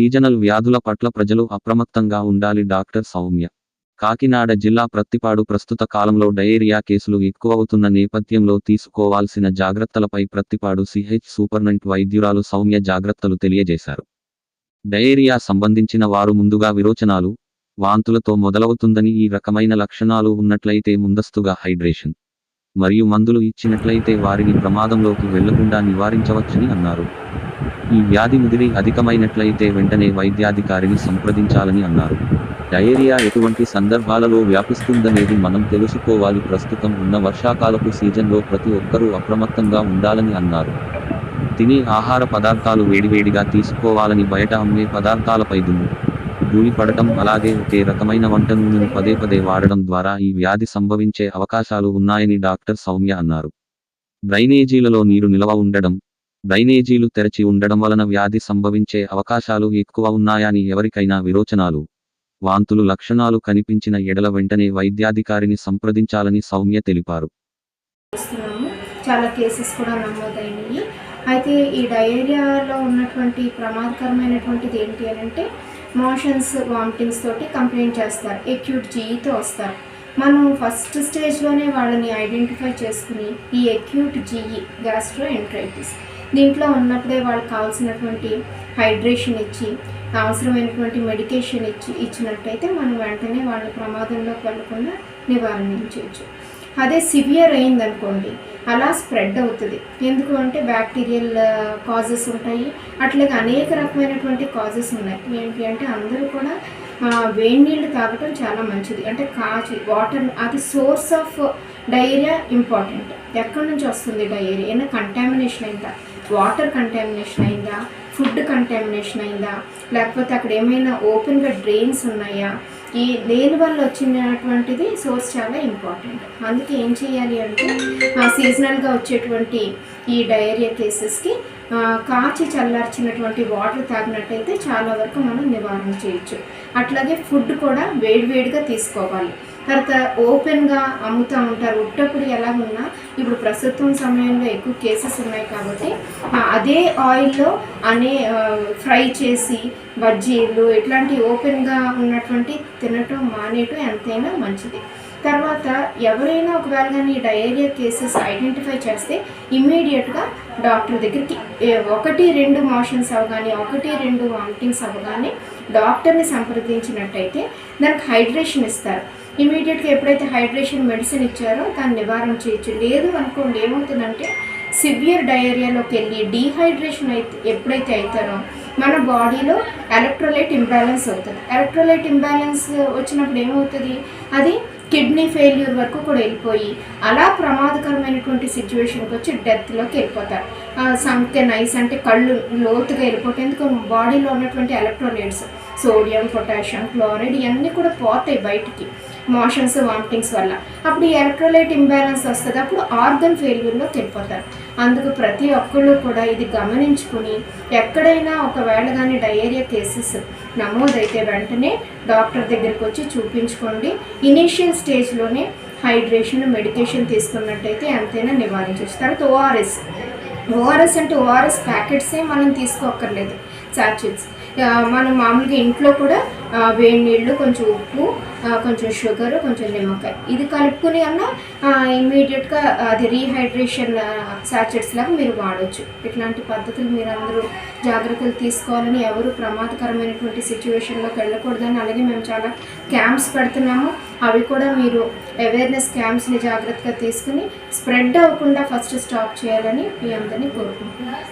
Seasonal వ్యాధుల పట్ల ప్రజలు అప్రమత్తంగా ఉండాలి డాక్టర్ సౌమ్య. కాకినాడ జిల్లా ప్రత్తిపాడు ప్రస్తుత కాలంలో డయేరియా కేసులు ఎక్కువవుతున్న నేపథ్యంలో తీసుకోవాల్సిన జాగ్రత్తలపై ప్రత్తిపాడు సిహెచ్ సూపర్నెంట్ వైద్యురాలు సౌమ్య జాగ్రత్తలు తెలియజేశారు. డయేరియా సంబంధించిన వారు ముందుగా విరోచనాలు వాంతులతో మొదలవుతుందని ఈ రకమైన లక్షణాలు ఉన్నట్లయితే ముందస్తుగా హైడ్రేషన్. మరియు మందులు ఇచ్చినట్లయితే వారిని ప్రమాదంలోకి వెళ్ళకుండా నివారించవచ్చని అన్నారు. ఈ వ్యాధి ముదిరి అధికమైనట్లయితే వెంటనే వైద్యాధికారిని సంప్రదించాలని అన్నారు. డయేరియా ఎటువంటి సందర్భాలలో వ్యాపిస్తుందనేది మనం తెలుసుకోవాలి. ప్రస్తుతం ఉన్న వర్షాకాలపు సీజన్లో ప్రతి ఒక్కరూ అప్రమత్తంగా ఉండాలని అన్నారు. తినే ఆహార పదార్థాలు వేడివేడిగా తీసుకోవాలని బయట అమ్మే పదార్థాలపై దుమ్ము ధూళి పడటం అలాగే ఒకే రకమైన వంట నూనెను పదే పదే వాడడం ద్వారా ఈ వ్యాధి సంభవించే అవకాశాలు ఉన్నాయని డాక్టర్ సౌమ్య అన్నారు. డ్రైనేజీలలో నీరు నిలవ ఉండడం డ్రైనేజీలు తెరచి ఉండడం వలన వ్యాధి సంభవించే అవకాశాలు ఎక్కువ ఉన్నాయని ఎవరికైనా విరోచనాలు వాంతులు లక్షణాలు కనిపించిన ఎడల వెంటనే వైద్యాధికారిని సంప్రదించాలని సౌమ్య తెలిపారు. చాలా కేసెస్ కూడా నమోదైనవి అయితే ఈ డయేరియాలో ఉన్నటువంటి ప్రమాదకరమైనటువంటిది ఏంటి అని అంటే మోషన్స్ వామిటింగ్స్ తోటి కంప్లైంట్ చేస్తారు. ఎక్యూట్ జీఈతో వస్తారు. మనం ఫస్ట్ స్టేజ్లోనే వాళ్ళని ఐడెంటిఫై చేసుకుని ఈ ఎక్యూట్ జీఈ గ్యాస్ట్రో ఎంట్రైటిస్ దీంట్లో ఉన్నప్పుడే వాళ్ళకి కావాల్సినటువంటి హైడ్రేషన్ ఇచ్చి అవసరమైనటువంటి మెడికేషన్ ఇచ్చి ఇచ్చినట్టయితే మనం వెంటనే వాళ్ళ ప్రమాదంలోకి వెళ్ళకుండా నివారించవచ్చు అదే సివియర్ అయిందనుకోండి అలా స్ప్రెడ్ అవుతుంది. ఎందుకు అంటే బ్యాక్టీరియల్ కాజెస్ ఉంటాయి. అట్లాగే అనేక రకమైనటువంటి కాజెస్ ఉన్నాయి. ఏంటి అంటే అందరూ కూడా వేడి నీళ్ళు తాగటం చాలా మంచిది. అంటే కాచి వాటర్ అది సోర్స్ ఆఫ్ డయేరియా ఇంపార్టెంట్. ఎక్కడి నుంచి వస్తుంది డయేరియా? ఏమైనా కంటామినేషన్ అయిందా? వాటర్ కంటామినేషన్ అయిందా? ఫుడ్ కంటామినేషన్ అయిందా? లేకపోతే అక్కడ ఏమైనా ఓపెన్గా డ్రైన్స్ ఉన్నాయా? ఈ దేని వల్ల వచ్చినటువంటిది సోర్స్ చాలా ఇంపార్టెంట్. అందుకే ఏం చేయాలి అంటే సీజనల్గా వచ్చేటువంటి ఈ డయేరియా కేసెస్కి కాచి చల్లార్చినటువంటి వాటర్ తాగినట్టయితే చాలా వరకు మనం నివారణ చేయొచ్చు. అట్లాగే ఫుడ్ కూడా వేడివేడిగా తీసుకోవాలి. తర్వాత ఓపెన్గా అమ్ముతూ ఉంటారు. ఉట్టప్పుడు ఎలా ఉన్నా ఇప్పుడు ప్రస్తుతం సమయంలో ఎక్కువ కేసెస్ ఉన్నాయి కాబట్టి అదే ఆయిల్లో అనే ఫ్రై చేసి బజ్జీలు ఇట్లాంటి ఓపెన్గా ఉన్నటువంటి తినటం మానేయటం ఎంతైనా మంచిది. తర్వాత ఎవరైనా ఒకవేళ కానీ డయేరియా కేసెస్ ఐడెంటిఫై చేస్తే ఇమ్మీడియట్గా డాక్టర్ దగ్గరికి ఒకటి రెండు మోషన్స్ అవగానే ఒకటి రెండు వామిటింగ్స్ అవగానే డాక్టర్ని సంప్రదించినట్టయితే దానికి హైడ్రేషన్ ఇస్తారు. ఇమీడియట్గా ఎప్పుడైతే హైడ్రేషన్ మెడిసిన్ ఇచ్చారో దాన్ని నివారణ చేయొచ్చు. లేదు అనుకోండి ఏమవుతుందంటే సివియర్ డయేరియాలోకి వెళ్ళి డీహైడ్రేషన్ అయితే ఎప్పుడైతే అవుతారో మన బాడీలో ఎలక్ట్రోలైట్ ఇంబ్యాలెన్స్ అవుతుంది. ఎలక్ట్రోలైట్ ఇంబ్యాలెన్స్ వచ్చినప్పుడు ఏమవుతుంది? అది కిడ్నీ ఫెయిల్యూర్ వరకు కూడా వెళ్ళిపోయి అలా ప్రమాదకరమైనటువంటి సిచ్యువేషన్కి వచ్చి డెత్లోకి వెళ్ళిపోతారు. సంఖ్య నైస్ అంటే కళ్ళు లోతుగా వెళ్ళిపోతాయి. ఎందుకు బాడీలో ఉన్నటువంటి ఎలక్ట్రోలైట్స్ సోడియం పొటాషియం క్లోరైడ్ ఇవన్నీ కూడా పోతాయి బయటికి. మోషన్స్ వామిటింగ్స్ వల్ల. అప్పుడు ఈ ఎలక్ట్రోలైట్ ఇంబ్యాలెన్స్ వస్తుంది. అప్పుడు ఆర్గన్ ఫెయిల్యూర్లోకి వెళ్ళిపోతారు అందుకు ప్రతి ఒక్కళ్ళు కూడా ఇది గమనించుకుని ఎక్కడైనా ఒకవేళ కానీ డయేరియా కేసెస్ నమోదైతే వెంటనే డాక్టర్ దగ్గరికి వచ్చి చూపించుకోండి. ఇనీషియల్ స్టేజ్లోనే హైడ్రేషన్ మెడికేషన్ తీసుకున్నట్టయితే ఎంతైనా నివారించవచ్చు. తర్వాత ఓఆర్ఎస్ ఓఆర్ఎస్ అంటే ఓఆర్ఎస్ ప్యాకెట్సే మనం తీసుకోక్కర్లేదు. సాచెట్స్ మనం మామూలుగా ఇంట్లో కూడా వేడి నీళ్ళు కొంచెం ఉప్పు కొంచెం షుగర్ కొంచెం నిమ్మకాయ ఇది కలుపుకుని అన్న ఇమీడియట్గా అది రీహైడ్రేషన్ సాచెట్స్ లాగా మీరు వాడవచ్చు ఇట్లాంటి పద్ధతులు మీరు అందరూ జాగ్రత్తలు తీసుకోవాలని ఎవరు ప్రమాదకరమైనటువంటి సిచ్యువేషన్లోకి వెళ్ళకూడదని అలాగే మేము చాలా క్యాంప్స్ పెడుతున్నాము. అవి కూడా మీరు అవేర్నెస్ క్యాంప్స్ని జాగ్రత్తగా తీసుకుని స్ప్రెడ్ అవ్వకుండా ఫస్ట్ స్టాప్ చేయాలని మీ అందరినీ కోరుకుంటున్నాను.